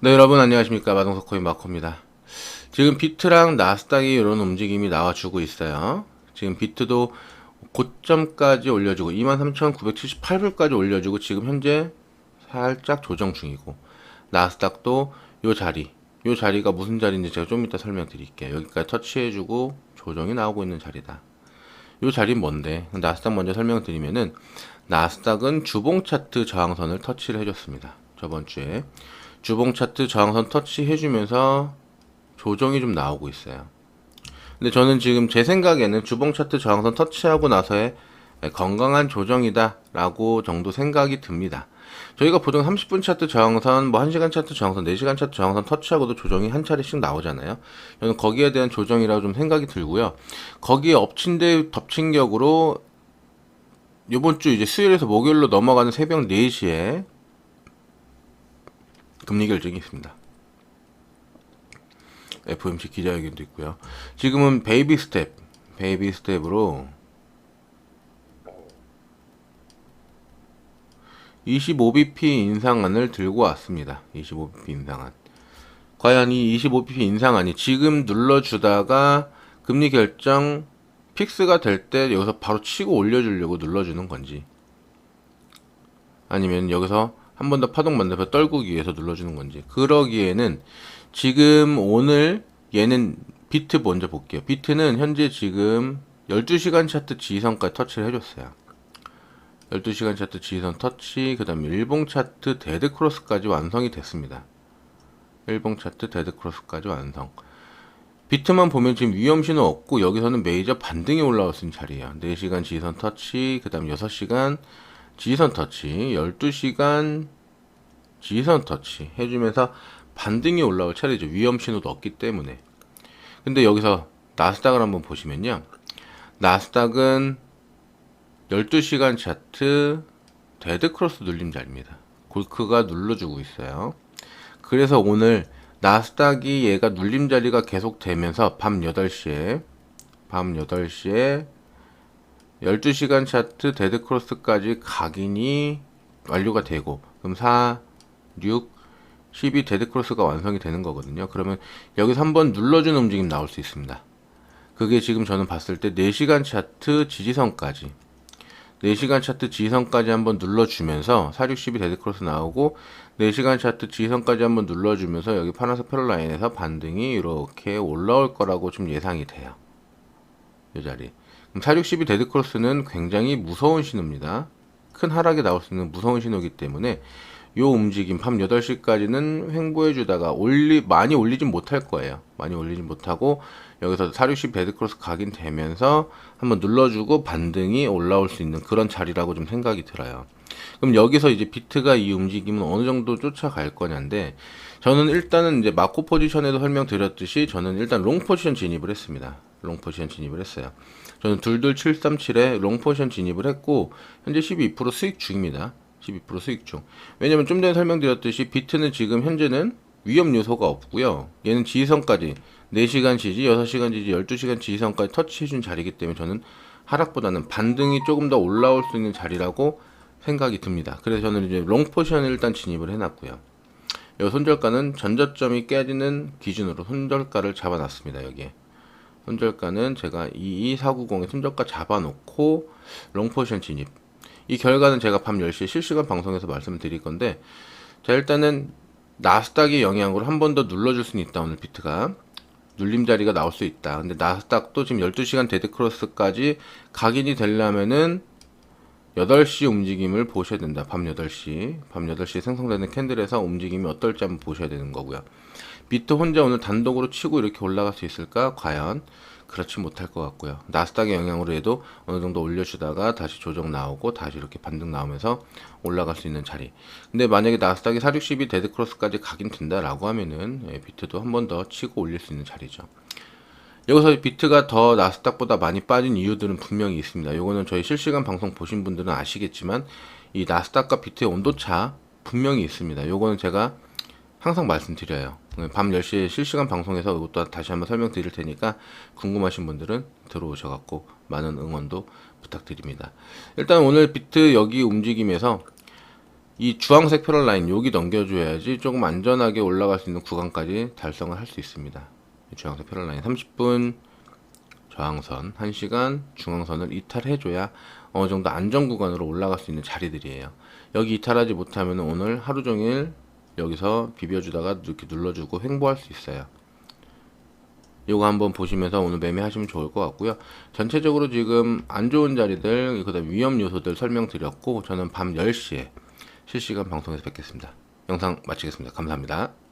네, 여러분 안녕하십니까. 마동석 코인 마코입니다. 지금 비트랑 나스닥이 이런 움직임이 나와주고 있어요. 지금 비트도 고점까지 올려주고 23,978불까지 올려주고 지금 현재 살짝 조정 중이고 나스닥도 요 자리 요 자리가 무슨 자리인지 제가 좀 이따 설명드릴게요. 여기까지 터치해주고 조정이 나오고 있는 자리다. 요 자리는 뭔데? 나스닥 먼저 설명드리면은 나스닥은 주봉 차트 저항선을 터치를 해줬습니다. 저번 주에 주봉 차트 저항선 터치 해주면서 조정이 좀 나오고 있어요. 근데 저는 지금 제 생각에는 주봉 차트 저항선 터치하고 나서의 건강한 조정이다라고 정도 생각이 듭니다. 저희가 보통 30분 차트 저항선, 뭐 1시간 차트 저항선, 4시간 차트 저항선 터치하고도 조정이 한 차례씩 나오잖아요. 저는 거기에 대한 조정이라고 좀 생각이 들고요. 거기에 엎친 데 덮친 격으로 이번 주 이제 수요일에서 목요일로 넘어가는 새벽 4시에 금리 결정이 있습니다. FOMC 기자회견도 있고요. 지금은 베이비 스텝, 베이비 스텝으로 25bp 인상안을 들고 왔습니다. 25bp 인상안. 과연 이 25bp 인상안이 지금 눌러주다가 금리 결정 픽스가 될 때 여기서 바로 치고 올려주려고 눌러주는 건지 아니면 여기서 한 번 더 파동 만들어서 떨구기 위해서 눌러주는 건지. 그러기에는 지금 오늘 얘는 비트 먼저 볼게요. 비트는 현재 지금 12시간 차트 지지선까지 터치를 해줬어요. 12시간 차트 지지선 터치 그 다음에 일봉 차트 데드 크로스까지 완성이 됐습니다. 일봉 차트 데드 크로스까지 완성. 비트만 보면 지금 위험신호 없고 여기서는 메이저 반등이 있는 자리예요 4시간 지지선 터치 그 다음 6시간 지지선 터치 12시간 지지선 터치 해주면서 반등이 올라올 차례죠. 위험 신호도 없기 때문에. 근데 여기서 나스닥을 한번 보시면요. 나스닥은 12시간 차트 데드크로스 눌림 자리입니다. 골크가 눌러주고 있어요. 그래서 오늘 나스닥이 얘가 눌림 자리가 계속 되면서 밤 8시에 밤 8시에 12시간 차트 데드크로스까지 각인이 완료가 되고 그럼 4, 6, 12 데드크로스가 완성이 되는 거거든요. 그러면 여기서 한번 눌러주는 움직임 나올 수 있습니다. 그게 지금 저는 봤을 때 4시간 차트 지지선까지 4시간 차트 지지선까지 한번 눌러주면서 4, 6, 12 데드크로스 나오고 4시간 차트 지지선까지 한번 눌러주면서 여기 파란색 패럴 라인에서 반등이 이렇게 올라올 거라고 좀 예상이 돼요. 이 자리. 그럼 4, 6, 12 데드크로스는 굉장히 무서운 신호입니다. 큰 하락이 나올 수 있는 무서운 신호이기 때문에 요 움직임 밤 8시까지는 횡보해 주다가 올리 많이 올리진 못할 거예요. 많이 올리진 못하고 여기서 4, 6, 10 데드크로스 각인 되면서 한번 눌러주고 반등이 올라올 수 있는 그런 자리라고 좀 생각이 들어요. 그럼 여기서 이제 비트가 이 움직임은 어느 정도 쫓아갈 거냐인데 저는 일단은 이제 마코 포지션에도 설명드렸듯이 저는 일단 롱 포지션 진입을 했습니다. 롱 포지션 진입을 했어요. 저는 둘둘 737에 롱 포지션 진입을 했고 현재 12% 수익 중입니다. 12% 수익 중. 왜냐면 좀 전에 설명드렸듯이 비트는 지금 현재는 위험 요소가 없고요. 얘는 지지선까지 4시간 지지, 6시간 지지, 12시간 지지선까지 터치해준 자리이기 때문에 저는 하락보다는 반등이 조금 더 올라올 수 있는 자리라고 생각이 듭니다. 그래서 저는 이제 롱 포지션을 일단 진입을 해놨고요. 이 손절가는 전저점이 깨지는 기준으로 손절가를 잡아놨습니다. 여기에. 손절가는 제가 22490에 손절가 잡아놓고 롱 포지션 진입. 이 결과는 제가 밤 10시에 실시간 방송에서 말씀을 드릴 건데 자 일단은 나스닥의 영향으로 한 번 더 눌러줄 수는 있다 오늘 비트가 눌림 자리가 나올 수 있다 근데 나스닥도 지금 12시간 데드크로스까지 각인이 되려면은 8시 움직임을 보셔야 된다 밤 8시 밤 8시에 생성되는 캔들에서 움직임이 어떨지 한번 보셔야 되는 거고요 비트 혼자 오늘 단독으로 치고 이렇게 올라갈 수 있을까 과연 그렇지 못할 것 같고요. 나스닥의 영향으로 해도 어느 정도 올려주다가 다시 조정 나오고 다시 이렇게 반등 나오면서 올라갈 수 있는 자리. 근데 만약에 나스닥이 460이 데드크로스까지 각인된다라고 하면은 예, 비트도 한 번 더 치고 올릴 수 있는 자리죠. 여기서 비트가 더 나스닥보다 많이 빠진 이유들은 분명히 있습니다. 요거는 저희 실시간 방송 보신 분들은 아시겠지만 이 나스닥과 비트의 온도차 분명히 있습니다. 요거는 제가 항상 말씀드려요. 밤 10시에 실시간 방송에서 이것도 다시 한번 설명드릴 테니까 궁금하신 분들은 들어오셔 갖고 많은 응원도 부탁드립니다. 일단 오늘 비트 여기 움직임에서 이 주황색 패럴 라인 여기 넘겨줘야지 조금 안전하게 올라갈 수 있는 구간까지 달성을 할 수 있습니다. 이 주황색 패럴 라인 30분 저항선 1시간 중앙선을 이탈해줘야 어느 정도 안전 구간으로 올라갈 수 있는 자리들이에요. 여기 이탈하지 못하면 오늘 하루 종일 여기서 비벼주다가 이렇게 눌러주고 횡보할 수 있어요. 요거 한번 보시면서 오늘 매매하시면 좋을 것 같고요. 전체적으로 지금 안 좋은 자리들, 그다음 위험 요소들 설명드렸고 저는 밤 10시에 실시간 방송에서 뵙겠습니다. 영상 마치겠습니다. 감사합니다.